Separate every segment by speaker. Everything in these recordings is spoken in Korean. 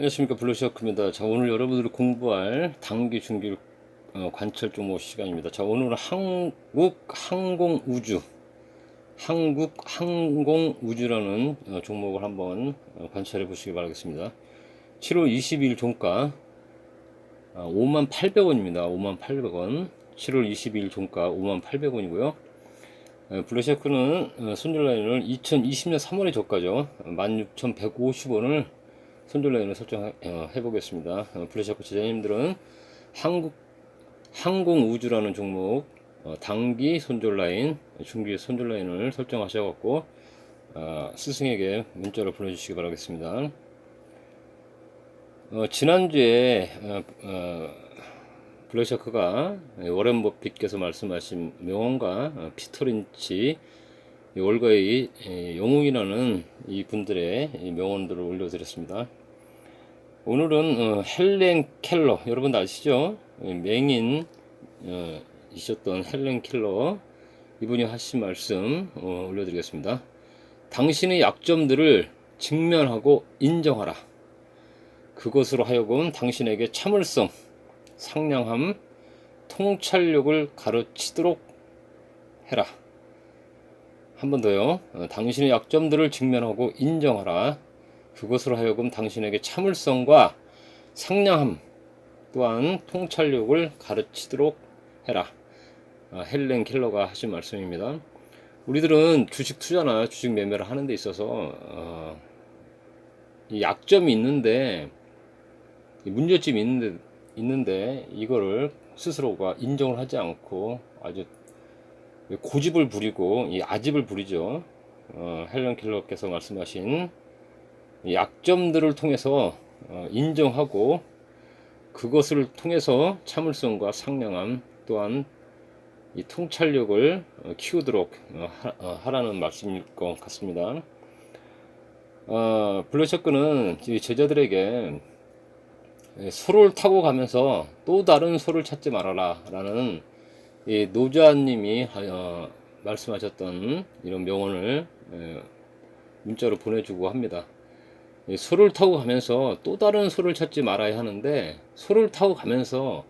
Speaker 1: 안녕하십니까 블루셔크입니다. 자 오늘 여러분들이 공부할 단기 중기 어, 관찰 종목 시간입니다. 자 오늘은 한국 항공 우주 한국 항공 우주라는 어, 종목을 한번 어, 관찰해 보시기 바라겠습니다. 7월 22일 종가 아, 5만 800원입니다. 5만 800원 7월 22일 종가 5만 800원이고요. 블루셔크는 어, 손절 라인을 2020년 3월에 저가죠. 16,150원을 손절 라인을 설정해 보겠습니다. 어, 블루셔크 제자님들은 한국 항공 우주라는 종목 어, 단기 손절 라인, 중기 손절 라인을 설정하셔갖고 어, 스승에게 문자로 보내주시기 바라겠습니다. 어, 지난주에 어, 어, 블루셔크가 워렌 버핏께서 말씀하신 명언과 어, 피터린치 이 월가의 이 영웅이라는 이 분들의 이 명언들을 올려드렸습니다. 오늘은 어, 헬렌 켈러 여러분 아시죠? 이 맹인 어, 이셨던 헬렌 켈러 이분이 하신 말씀 어, 올려드리겠습니다. 당신의 약점들을 직면하고 인정하라. 그것으로 하여금 당신에게 참을성, 상냥함, 통찰력을 가르치도록 해라. 한 번 더요. 어, 당신의 약점들을 직면하고 인정하라. 그것으로 하여금 당신에게 참을성과 상냥함 또한 통찰력을 가르치도록 해라. 아, 헬렌 켈러가 하신 말씀입니다. 우리들은 주식 투자나 주식 매매를 하는 데 있어서 어, 이 약점이 있는데 이 문제점이 있는데 있는데 이거를 스스로가 인정을 하지 않고 아주 고집을 부리고 이 아집을 부리죠. 어, 헬렌 켈러께서 말씀하신 약점들을 통해서 어, 인정하고 그것을 통해서 참을성과 상냥함 또한 이 통찰력을 어, 키우도록 어, 하라는 말씀일 것 같습니다. 어, 블루셔크는 제자들에게 소를 타고 가면서 또 다른 소를 찾지 말아라 라는 노자님이 말씀하셨던 이런 명언을 문자로 보내주고 합니다. 소를 타고 가면서 또 다른 소를 찾지 말아야 하는데 소를 타고 가면서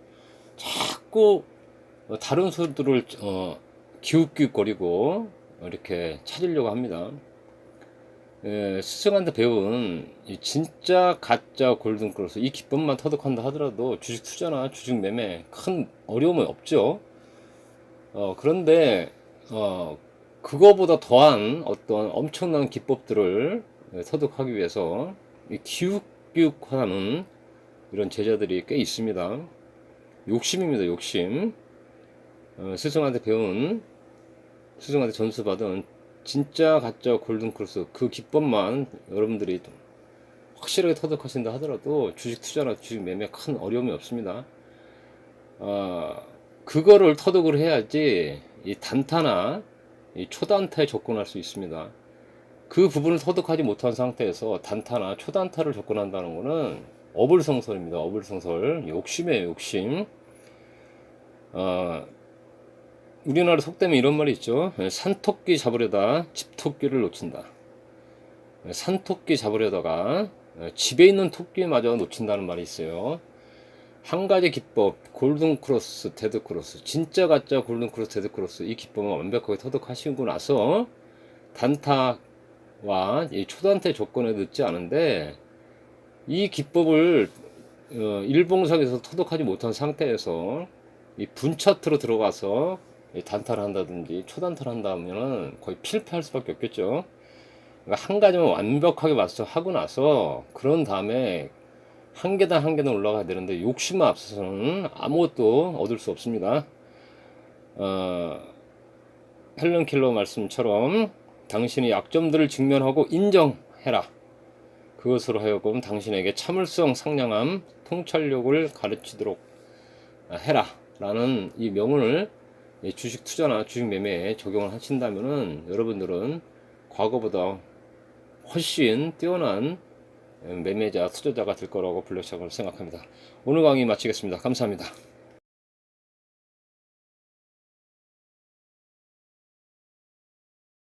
Speaker 1: 자꾸 다른 소들을 어, 기웃기웃거리고 이렇게 찾으려고 합니다. 예, 스승한테 배운 진짜 가짜 골든크로스 이 기법만 터득한다 하더라도 주식 투자나 주식 매매 큰 어려움은 없죠. 어, 그런데 어, 그거보다 더한 어떤 엄청난 기법들을 터득하기 위해서 기웃기웃하는 이런 제자들이 꽤 있습니다. 욕심입니다, 욕심. 어, 스승한테 배운, 스승한테 전수받은 진짜 가짜 골든크로스 그 기법만 여러분들이 확실하게 터득하신다 하더라도 주식 투자나 주식 매매 큰 어려움이 없습니다. 어, 그거를 터득을 해야지 이 단타나 이 초단타에 접근할 수 있습니다. 그 부분을 터득하지 못한 상태에서 단타나 초단타를 접근한다는 것은 어불성설입니다. 어불성설. 욕심이에요, 욕심. 어, 우리나라 속담에 이런 말이 있죠. 산토끼 잡으려다 집토끼를 놓친다. 산토끼 잡으려다가 집에 있는 토끼마저 놓친다는 말이 있어요. 한 가지 기법, 골든 크로스, 데드 크로스, 진짜 가짜 골든 크로스, 데드 크로스 이 기법을 완벽하게 터득하시고 나서 단타 와이 초단태 조건에 늦지 않은데 이 기법을 어, 일봉상에서 터득하지 못한 상태에서 이 분차트로 들어가서 단타를 한다든지 초단타를 한다면은 거의 필패할 수밖에 없겠죠. 그러니까 한 가지만 완벽하게 맞서 하고 나서 그런 다음에 한 계단 한 계단 올라가야 되는데 욕심만 앞서서는 아무것도 얻을 수 없습니다. 어, 헬렌 킬러 말씀처럼 당신의 약점들을 직면하고 인정해라. 그것으로 하여금 당신에게 참을성, 상냥함, 통찰력을 가르치도록 해라. 라는 이 명언을 주식 투자나 주식 매매에 적용을 하신다면은 여러분들은 과거보다 훨씬 뛰어난 매매자, 투자자가 될 거라고 블랙샷을 생각합니다. 오늘 강의 마치겠습니다. 감사합니다.